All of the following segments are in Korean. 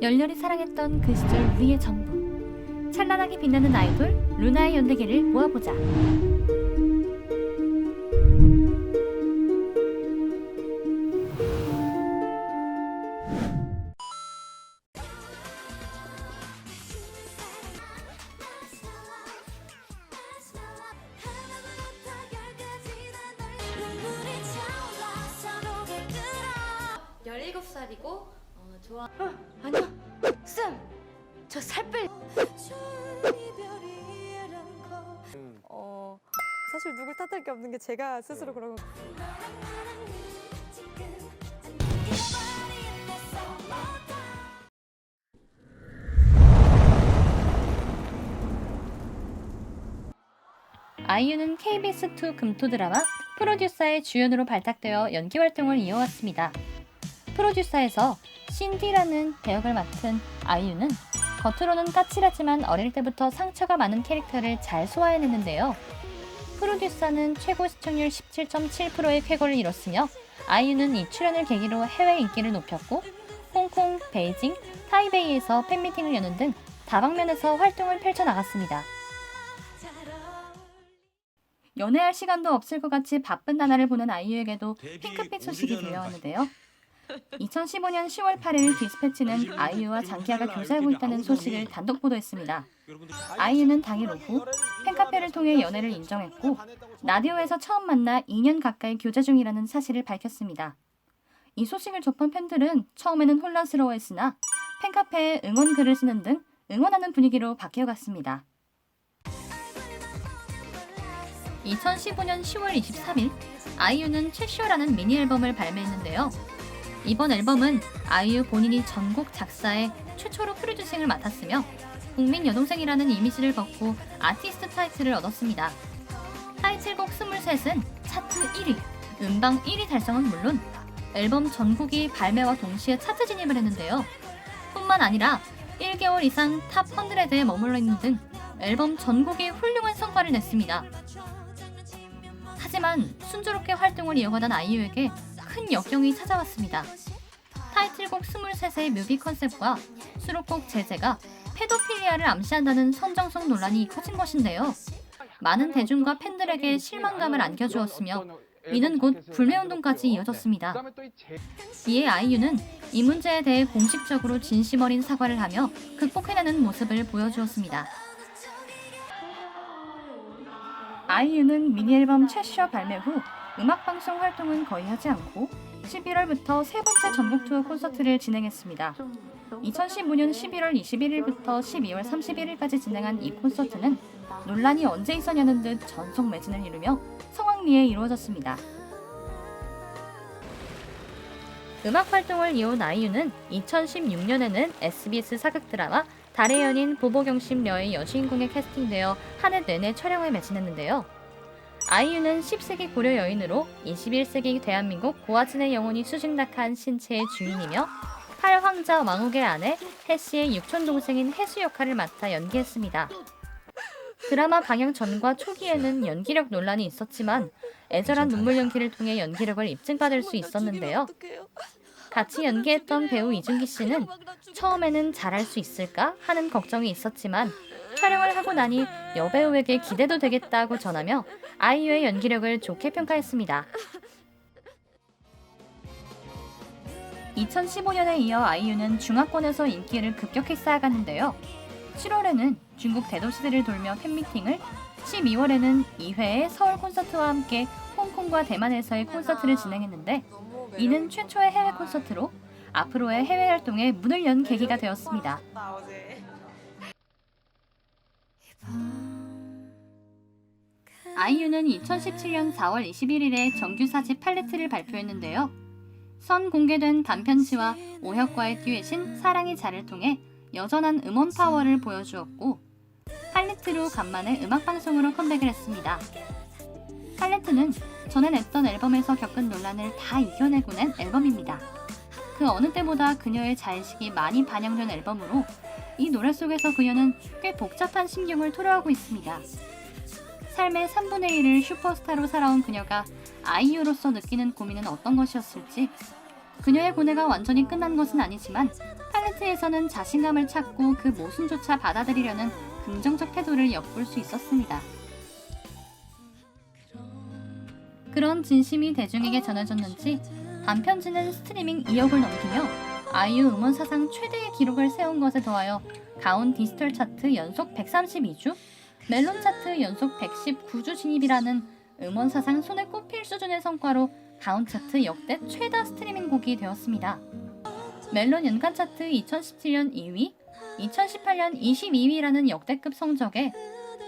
열렬히 사랑했던 그 시절 우리의 전부. 찬란하게 빛나는 아이돌 루나의 연대기를 모아보자. 사실 누굴 탓할 게 없는 게 제가 스스로 그런 거. 아이유는 KBS2 금토 드라마 프로듀서의 주연으로 발탁되어 연기 활동을 이어왔습니다. 프로듀서에서 신디라는 배역을 맡은 아이유는 겉으로는 까칠하지만 어릴 때부터 상처가 많은 캐릭터를 잘 소화해냈는데요. 프로듀서는 최고 시청률 17.7%의 쾌거를 이뤘으며 아이유는 이 출연을 계기로 해외 인기를 높였고 홍콩, 베이징, 타이베이에서 팬미팅을 여는 등 다방면에서 활동을 펼쳐나갔습니다. 연애할 시간도 없을 것 같이 바쁜 나날을 보낸 아이유에게도 핑크빛 소식이 들려왔는데요. 2015년 10월 8일 디스패치는 아이유와 장기하가 교제하고 있다는 소식을 단독 보도했습니다. 아이유는 당일 오후 팬카페를 통해 연애를 인정했고 라디오에서 처음 만나 2년 가까이 교제 중이라는 사실을 밝혔습니다. 이 소식을 접한 팬들은 처음에는 혼란스러워했으나 팬카페에 응원 글을 쓰는 등 응원하는 분위기로 바뀌어갔습니다. 2015년 10월 23일 아이유는 최쇼라는 미니 앨범을 발매했는데요. 이번 앨범은 아이유 본인이 전곡 작사에 최초로 프로듀싱을 맡았으며 국민 여동생이라는 이미지를 벗고 아티스트 타이틀을 얻었습니다. 타이틀곡 23은 차트 1위, 음방 1위 달성은 물론 앨범 전곡이 발매와 동시에 차트 진입을 했는데요. 뿐만 아니라 1개월 이상 탑 100에 머물러 있는 등 앨범 전곡이 훌륭한 성과를 냈습니다. 하지만 순조롭게 활동을 이어가던 아이유에게 큰 역경이 찾아왔습니다. 타이틀곡 23의 뮤비 컨셉과 수록곡 제재가 페도필리아를 암시한다는 선정성 논란이 커진 것인데요. 많은 대중과 팬들에게 실망감을 안겨주었으며 이는 곧 불매운동까지 이어졌습니다. 이에 아이유는 이 문제에 대해 공식적으로 진심 어린 사과를 하며 극복해내는 모습을 보여주었습니다. 아이유는 미니 앨범 최쇼 발매 후 음악 방송 활동은 거의 하지 않고 11월부터 세 번째 전국 투어 콘서트를 진행했습니다. 2015년 11월 21일부터 12월 31일까지 진행한 이 콘서트는 논란이 언제 있었냐는 듯 전속 매진을 이루며 성황리에 이루어졌습니다. 음악 활동을 이어온 아이유는 2016년에는 SBS 사극 드라마 달의 연인 보보경심녀의 여주인공에 캐스팅되어 한 해 내내 촬영을 매진했는데요. 아이유는 10세기 고려 여인으로 21세기 대한민국 고아진의 영혼이 수직낙한 신체의 주인이며 팔황자 왕욱의 아내 해씨의 육촌 동생인 해수 역할을 맡아 연기했습니다. 드라마 방영 전과 초기에는 연기력 논란이 있었지만 애절한 눈물 연기를 통해 연기력을 입증받을 수 있었는데요. 같이 연기했던 배우 이준기 씨는 처음에는 잘할 수 있을까 하는 걱정이 있었지만 촬영을 하고 나니 여배우에게 기대도 되겠다고 전하며 아이유의 연기력을 좋게 평가했습니다. 2015년에 이어 아이유는 중화권에서 인기를 급격히 쌓아갔는데요. 7월에는 중국 대도시들을 돌며 팬미팅을, 12월에는 2회의 서울 콘서트와 함께 홍콩과 대만에서의 콘서트를 진행했는데 이는 최초의 해외 콘서트로 앞으로의 해외 활동에 문을 연 계기가 되었습니다. 아이유는 2017년 4월 21일에 정규 4집 팔레트를 발표했는데요. 선 공개된 단편지와 오혁과의 듀엣인 사랑이 자를 통해 여전한 음원 파워를 보여주었고 팔레트로 간만에 음악 방송으로 컴백을 했습니다. 팔레트는 전에 냈던 앨범에서 겪은 논란을 다 이겨내고 낸 앨범입니다. 그 어느 때보다 그녀의 자의식이 많이 반영된 앨범으로 이 노래 속에서 그녀는 꽤 복잡한 심경을 토로하고 있습니다. 삶의 3분의 1을 슈퍼스타로 살아온 그녀가 아이유로서 느끼는 고민은 어떤 것이었을지 그녀의 고뇌가 완전히 끝난 것은 아니지만 팔레트에서는 자신감을 찾고 그 모순조차 받아들이려는 긍정적 태도를 엿볼 수 있었습니다. 그런 진심이 대중에게 전해졌는지 단편지는 스트리밍 2억을 넘기며 아이유 음원 사상 최대의 기록을 세운 것에 더하여 가온 디지털 차트 연속 132주, 멜론 차트 연속 119주 진입이라는 음원 사상 손에 꼽힐 수준의 성과로 가온 차트 역대 최다 스트리밍 곡이 되었습니다. 멜론 연간 차트 2017년 2위, 2018년 22위라는 역대급 성적에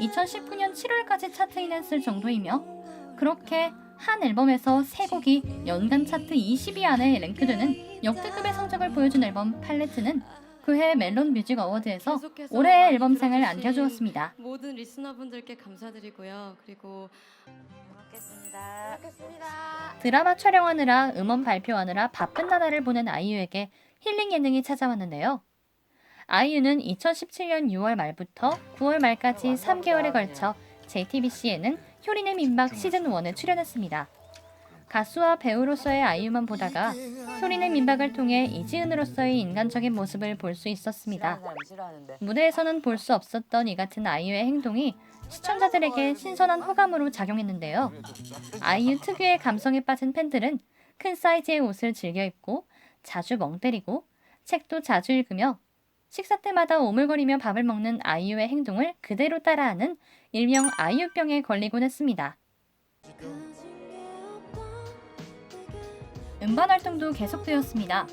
2019년 7월까지 차트인했을 정도이며 그렇게 한 앨범에서 세 곡이 연간 차트 20위 안에 랭크되는 역대급의 성적을 보여준 앨범 팔레트는 그해 멜론 뮤직 어워드에서 올해의 앨범상을 안겨주었습니다. 모든 리스너분들께 감사드리고요. 그리고. 드라마 촬영하느라 음원 발표하느라 바쁜 나날을 보낸 아이유에게 힐링 예능이 찾아왔는데요. 아이유는 2017년 6월 말부터 9월 말까지 3개월에 걸쳐 JTBC 예능 효린의 민박 시즌 1에 출연했습니다. 가수와 배우로서의 아이유만 보다가 효린의 민박을 통해 이지은으로서의 인간적인 모습을 볼 수 있었습니다. 무대에서는 볼 수 없었던 이 같은 아이유의 행동이 시청자들에게 신선한 호감으로 작용했는데요. 아이유 특유의 감성에 빠진 팬들은 큰 사이즈의 옷을 즐겨 입고 자주 멍 때리고 책도 자주 읽으며 식사 때마다 오물거리며 밥을 먹는 아이유의 행동을 그대로 따라하는 일명 아이유병에 걸리곤 했습니다. 음반 활동도 계속되었습니다.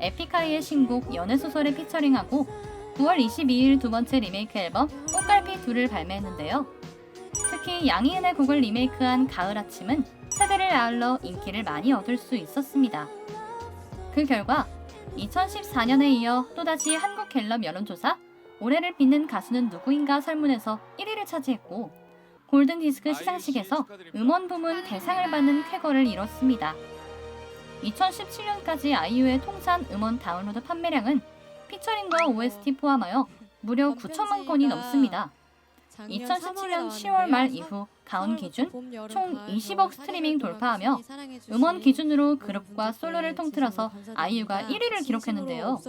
에픽하이의 신곡 연애소설에 피처링하고 9월 22일 두 번째 리메이크 앨범 꽃갈피 2를 발매했는데요. 특히 양희은의 곡을 리메이크한 가을 아침은 세대를 아울러 인기를 많이 얻을 수 있었습니다. 그 결과 2014년에 이어 또다시 한국 갤럽 여론조사 올해를 빛낸 가수는 누구인가 설문에서 1위를 차지했고 골든디스크 시상식에서 음원 부문 대상을 받는 쾌거를 이뤘습니다. 2017년까지 아이유의 통산 음원 다운로드 판매량은 피처링과 OST 포함하여 무려 9천만 건이 넘습니다. 2017년 10월 말 이후 가온 기준 총 20억 스트리밍 돌파하며 음원 기준으로 그룹과 솔로를 통틀어서 아이유가 1위를 기록했는데요.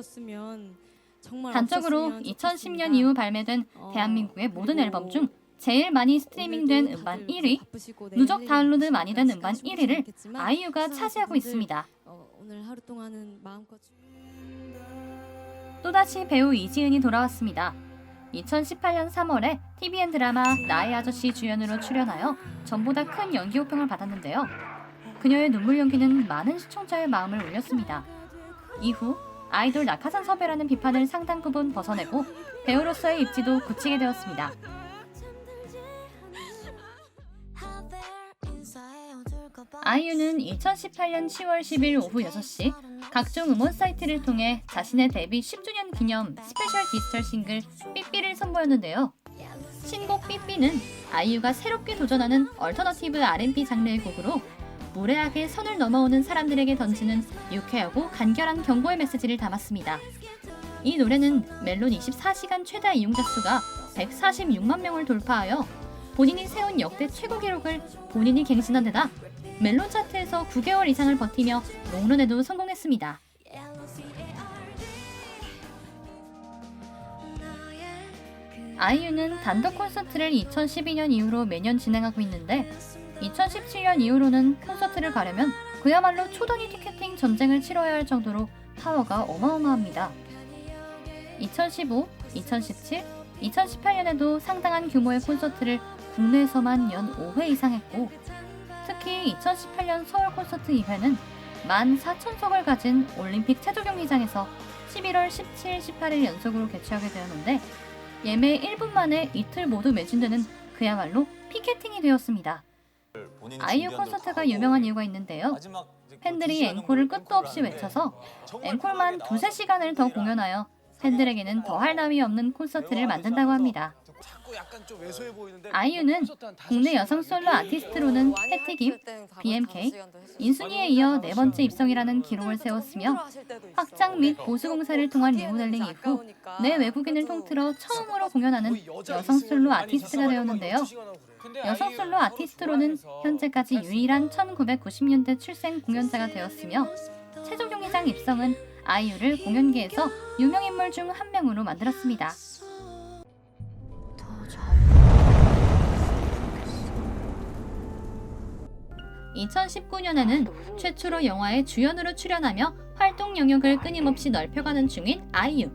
단적으로 2010년 이후 발매된 대한민국의 모든 앨범 중 제일 많이 스트리밍된 음반 1위, 누적 다운로드 많이 된 음반 1위를 아이유가 차지하고 있습니다. 어, 또다시 배우 이지은이 돌아왔습니다. 2018년 3월에 TVN 드라마 나의 아저씨 주연으로 출연하여 전보다 큰 연기 호평을 받았는데요. 그녀의 눈물 연기는 많은 시청자의 마음을 울렸습니다. 이후 아이돌 낙하산 섭외라는 비판을 상당 부분 벗어내고 배우로서의 입지도 굳히게 되었습니다. 아이유는 2018년 10월 10일 오후 6시 각종 음원 사이트를 통해 자신의 데뷔 10주년 기념 스페셜 디지털 싱글 삐삐를 선보였는데요. 신곡 삐삐는 아이유가 새롭게 도전하는 얼터너티브 R&B 장르의 곡으로 무례하게 선을 넘어오는 사람들에게 던지는 유쾌하고 간결한 경고의 메시지를 담았습니다. 이 노래는 멜론 24시간 최다 이용자 수가 146만 명을 돌파하여 본인이 세운 역대 최고 기록을 본인이 갱신한 데다 멜론 차트에서 9개월 이상을 버티며 롱런에도 성공했습니다. 아이유는 단독 콘서트를 2012년 이후로 매년 진행하고 있는데 2017년 이후로는 콘서트를 가려면 그야말로 초단위 티켓팅 전쟁을 치러야 할 정도로 파워가 어마어마합니다. 2015, 2017, 2018년에도 상당한 규모의 콘서트를 국내에서만 연 5회 이상 했고 특히 2018년 서울 콘서트 2회는 14,000석을 가진 올림픽 체조 경기장에서 11월 17, 18일 연속으로 개최하게 되었는데 예매 1분 만에 이틀 모두 매진되는 그야말로 피켓팅이 되었습니다. 아이유 콘서트가 유명한 이유가 있는데요. 팬들이 앵콜을 끝도 없이 외쳐서 앵콜만 두세 시간을 더 공연하여 팬들에게는 더할 나위 없는 콘서트를 만든다고 합니다. 아이유는 국내 여성 솔로 아티스트로는 패티김, BMK, 인순이에 이어 네 번째 입성이라는 기록을 세웠으며 확장 및 보수 공사를 통한 리모델링 이후 내 외국인을 통틀어 처음으로 공연하는 여성 솔로 아티스트가 되었는데요. 여성 솔로 아티스트로는 현재까지 유일한 1990년대 출생 공연자가 되었으며 체조 경기장 입성은 아이유를 공연계에서 유명 인물 중 한 명으로 만들었습니다. 2019년에는 최초로 영화에 주연으로 출연하며 활동 영역을 끊임없이 넓혀가는 중인 아이유.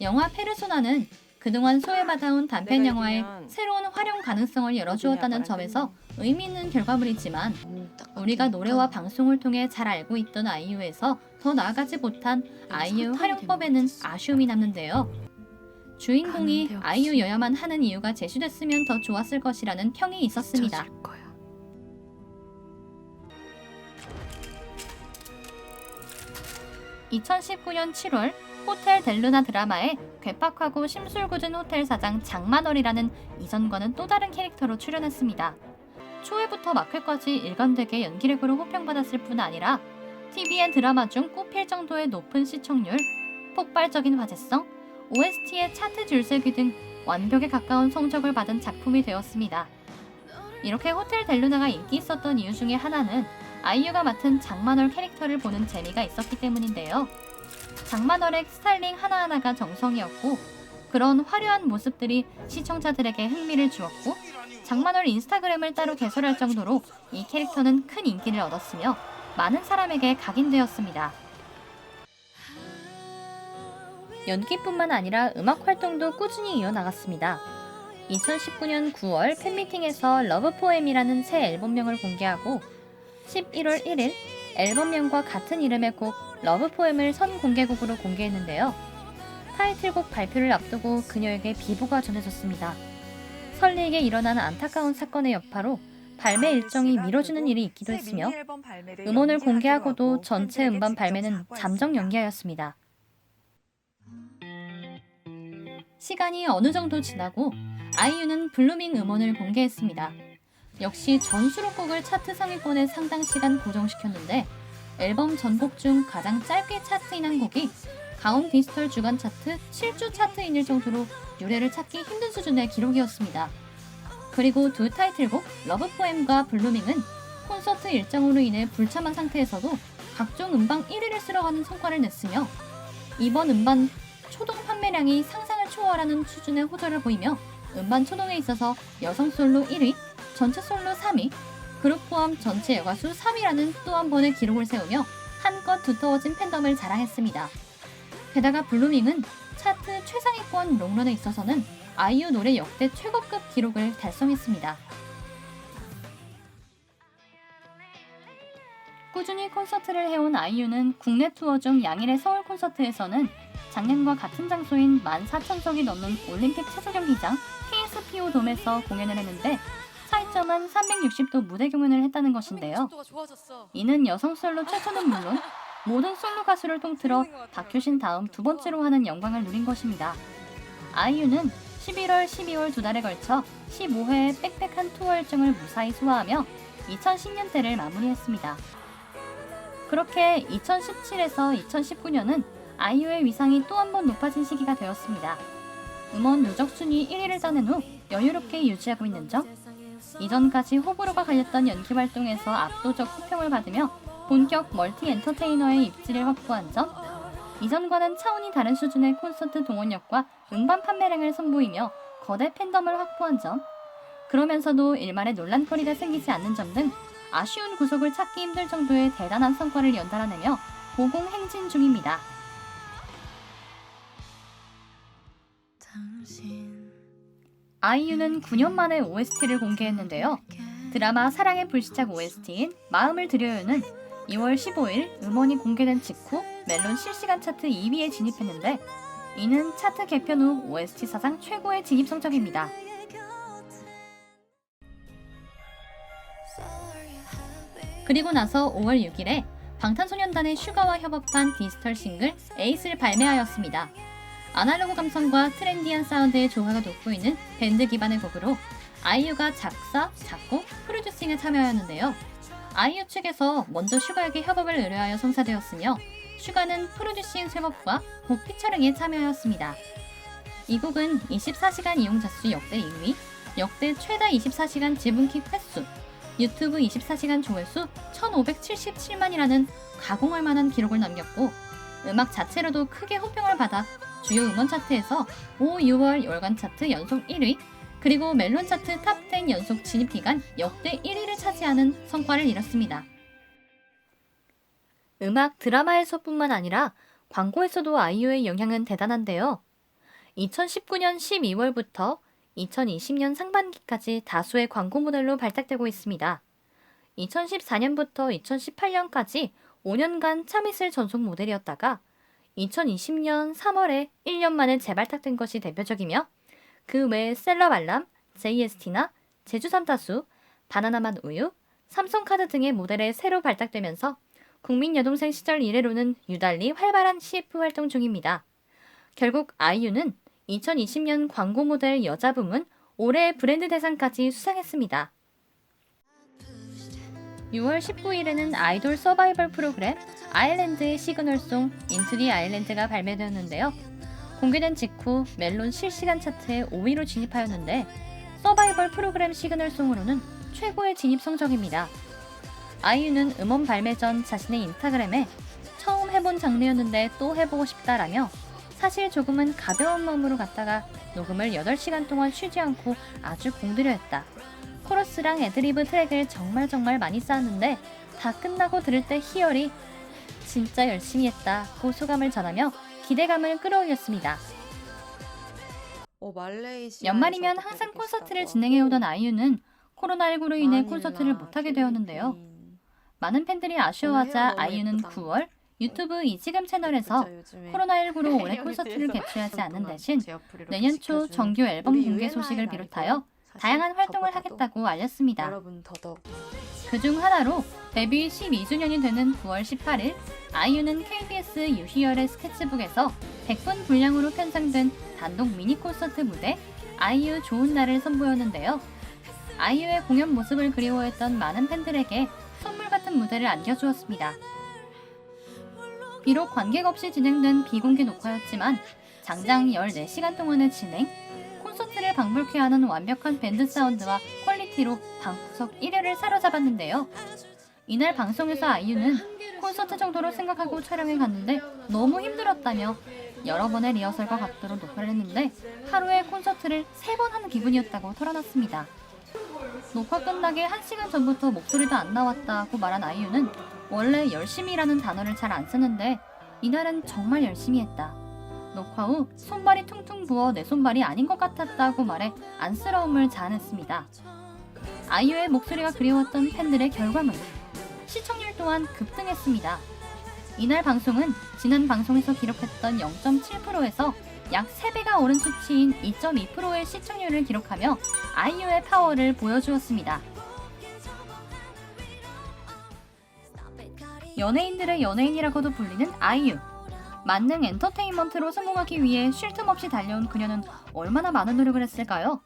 영화 페르소나는 그동안 소외받아온 단편 이기면 새로운 활용 가능성을 열어주었다는 점에서 의미 있는 결과물이지만 음, 딱 우리가. 노래와 방송을 통해 잘 알고 있던 아이유에서 더 나아가지 못한 아이유 활용법에는 아쉬움이 남는데요. 주인공이. 아이유여야만 하는 이유가 제시됐으면 더 좋았을 것이라는 평이 있었습니다. 2019년 7월 호텔 델루나 드라마에 괴팍하고 심술궂은 호텔 사장 장만월이라는 이전과는 또 다른 캐릭터로 출연했습니다. 초회부터 마크까지 일관되게 연기력으로 호평받았을 뿐 아니라 TVN 드라마 중 꼽힐 정도의 높은 시청률, 폭발적인 화제성, OST의 차트 줄세기 등 완벽에 가까운 성적을 받은 작품이 되었습니다. 이렇게 호텔 델루나가 인기 있었던 이유 중에 하나는 아이유가 맡은 장만월 캐릭터를 보는 재미가 있었기 때문인데요. 장만월의 스타일링 하나하나가 정성이었고 그런 화려한 모습들이 시청자들에게 흥미를 주었고 장만월 인스타그램을 따로 개설할 정도로 이 캐릭터는 큰 인기를 얻었으며 많은 사람에게 각인되었습니다. 연기뿐만 아니라 음악 활동도 꾸준히 이어나갔습니다. 2019년 9월 팬미팅에서 러브 포엠이라는 새 앨범명을 공개하고 11월 1일 앨범명과 같은 이름의 곡 러브 포엠을 선공개곡으로 공개했는데요. 타이틀곡 발표를 앞두고 그녀에게 비보가 전해졌습니다. 설리에게 일어난 안타까운 사건의 여파로 발매 일정이 미뤄지는 일이 있기도 했으며 음원을 공개하고도 전체 음반 발매는 잠정 연기하였습니다. 시간이 어느 정도 지나고 아이유는 블루밍 음원을 공개했습니다. 역시 전 수록곡을 차트 상위권에 상당 시간 고정시켰는데 앨범 전곡 중 가장 짧게 차트인 한 곡이 가온 디지털 주간 차트 7주 차트인일 정도로 유래를 찾기 힘든 수준의 기록이었습니다. 그리고 두 타이틀곡 러브 포엠과 블루밍은 콘서트 일정으로 인해 불참한 상태에서도 각종 음방 1위를 쓸어가는 성과를 냈으며 이번 음반 초동 판매량이 상상을 초월하는 수준의 호조를 보이며 음반 초동에 있어서 여성 솔로 1위, 전체 솔로 3위, 그룹 포함 전체 여가수 3위라는 또 한 번의 기록을 세우며 한껏 두터워진 팬덤을 자랑했습니다. 게다가 블루밍은 차트 최상위권 롱런에 있어서는 아이유 노래 역대 최고급 기록을 달성했습니다. 꾸준히 콘서트를 해온 아이유는 국내 투어 중 양일의 서울 콘서트에서는 작년과 같은 장소인 14,000석이 넘는 올림픽 체조 경기장 KSPO 돔에서 공연을 했는데 차이점은 360도 무대 공연을 했다는 것인데요. 이는 여성 솔로 최초는 물론 모든 솔로 가수를 통틀어 박효신 다음 두 번째로 하는 영광을 누린 것입니다. 아이유는 11월, 12월 두 달에 걸쳐 15회의 빽빽한 투어 일정을 무사히 소화하며 2010년대를 마무리했습니다. 그렇게 2017에서 2019년은 아이유의 위상이 또 한 번 높아진 시기가 되었습니다. 음원 누적 순위 1위를 따낸 후 여유롭게 유지하고 있는 점, 이전까지 호불호가 갈렸던 연기 활동에서 압도적 호평을 받으며 본격 멀티 엔터테이너의 입지를 확보한 점, 이전과는 차원이 다른 수준의 콘서트 동원력과 음반 판매량을 선보이며 거대 팬덤을 확보한 점, 그러면서도 일말의 논란거리가 생기지 않는 점 등 아쉬운 구석을 찾기 힘들 정도의 대단한 성과를 연달아내며 고공행진 중입니다. 아이유는 9년 만에 OST를 공개했는데요. 드라마 사랑의 불시착 OST인 마음을 드려요는 2월 15일 음원이 공개된 직후 멜론 실시간 차트 2위에 진입했는데 이는 차트 개편 후 OST 사상 최고의 진입 성적입니다. 그리고 나서 5월 6일에 방탄소년단의 슈가와 협업한 디지털 싱글 에이스를 발매하였습니다. 아날로그 감성과 트렌디한 사운드의 조화가 돋보이는 밴드 기반의 곡으로 아이유가 작사, 작곡, 프로듀싱에 참여하였는데요. 아이유 측에서 먼저 슈가에게 협업을 의뢰하여 성사되었으며 슈가는 프로듀싱 협업과 곡 피처링에 참여하였습니다. 이 곡은 24시간 이용자 수 역대 2위, 역대 최다 24시간 지분킥 횟수, 유튜브 24시간 조회수 1577만이라는 가공할 만한 기록을 남겼고 음악 자체로도 크게 호평을 받아 주요 음원 차트에서 5, 6월 월간 차트 연속 1위, 그리고 멜론 차트 탑10 연속 진입 기간 역대 1위를 차지하는 성과를 이뤘습니다. 음악 드라마에서뿐만 아니라 광고에서도 아이유의 영향은 대단한데요. 2019년 12월부터 2020년 상반기까지 다수의 광고 모델로 발탁되고 있습니다. 2014년부터 2018년까지 5년간 참이슬 전속 모델이었다가 2020년 3월에 1년 만에 재발탁된 것이 대표적이며 그 외에 셀럽 알람, JST나 제주 삼다수, 바나나맛 우유, 삼성카드 등의 모델에 새로 발탁되면서 국민 여동생 시절 이래로는 유달리 활발한 CF 활동 중입니다. 결국 아이유는 2020년 광고 모델 여자 부문 올해 브랜드 대상까지 수상했습니다. 6월 19일에는 아이돌 서바이벌 프로그램 아일랜드의 시그널송 인투 디 아일랜드가 발매되었는데요. 공개된 직후 멜론 실시간 차트에 5위로 진입하였는데 서바이벌 프로그램 시그널송으로는 최고의 진입 성적입니다. 아이유는 음원 발매 전 자신의 인스타그램에 처음 해본 장르였는데 또 해보고 싶다라며 사실 조금은 가벼운 마음으로 갔다가 녹음을 8시간 동안 쉬지 않고 아주 공들여 했다. 코러스랑 애드리브 트랙을 정말 정말 많이 쌓았는데 다 끝나고 들을 때 희열이 진짜 열심히 했다고 소감을 전하며 기대감을 끌어올렸습니다. 어, 연말이면 항상 콘서트를 진행해오던 아이유는 코로나19로 인해 콘서트를 못하게 되었는데요. 많은 팬들이 아쉬워하자 아이유는 9월 유튜브 이지금 채널에서 코로나19로 올해 콘서트를 개최하지 않는 대신 내년 초 정규 앨범 공개 소식을 비롯하여 다양한 활동을 하겠다고 알렸습니다. 여러분 더더욱 그중 하나로 데뷔 12주년이 되는 9월 18일 아이유는 KBS 유희열의 스케치북에서 100분 분량으로 편성된 단독 미니 콘서트 무대 아이유 좋은 날을 선보였는데요. 아이유의 공연 모습을 그리워했던 많은 팬들에게 선물 같은 무대를 안겨주었습니다. 비록 관객 없이 진행된 비공개 녹화였지만 장장 14시간 동안의 진행, 콘서트를 방불케 하는 완벽한 밴드 사운드와 퀄리티로 방구석 1회를 사로잡았는데요. 이날 방송에서 아이유는 콘서트 정도로 생각하고 촬영에 갔는데 너무 힘들었다며 여러 번의 리허설과 각도로 녹화를 했는데 하루에 콘서트를 세번 하는 기분이었다고 털어놨습니다. 녹화 끝나기 1시간 전부터 목소리도 안 나왔다고 말한 아이유는 원래 열심히라는 단어를 잘 안 쓰는데 이날은 정말 열심히 했다. 녹화 후 손발이 퉁퉁 부어 내 손발이 아닌 것 같았다고 말해 안쓰러움을 자아냈습니다. 아이유의 목소리가 그리웠던 팬들의 결과물. 시청률 또한 급등했습니다. 이날 방송은 지난 방송에서 기록했던 0.7%에서 약 3배가 오른 수치인 2.2%의 시청률을 기록하며 아이유의 파워를 보여주었습니다. 연예인들의 연예인이라고도 불리는 아이유. 만능 엔터테인먼트로 성공하기 위해 쉴 틈 없이 달려온 그녀는 얼마나 많은 노력을 했을까요?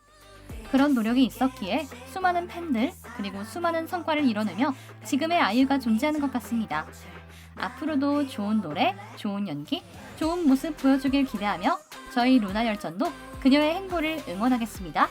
그런 노력이 있었기에 수많은 팬들 그리고 수많은 성과를 이뤄내며 지금의 아이유가 존재하는 것 같습니다. 앞으로도 좋은 노래, 좋은 연기, 좋은 모습 보여주길 기대하며 저희 루나 열전도 그녀의 행보를 응원하겠습니다.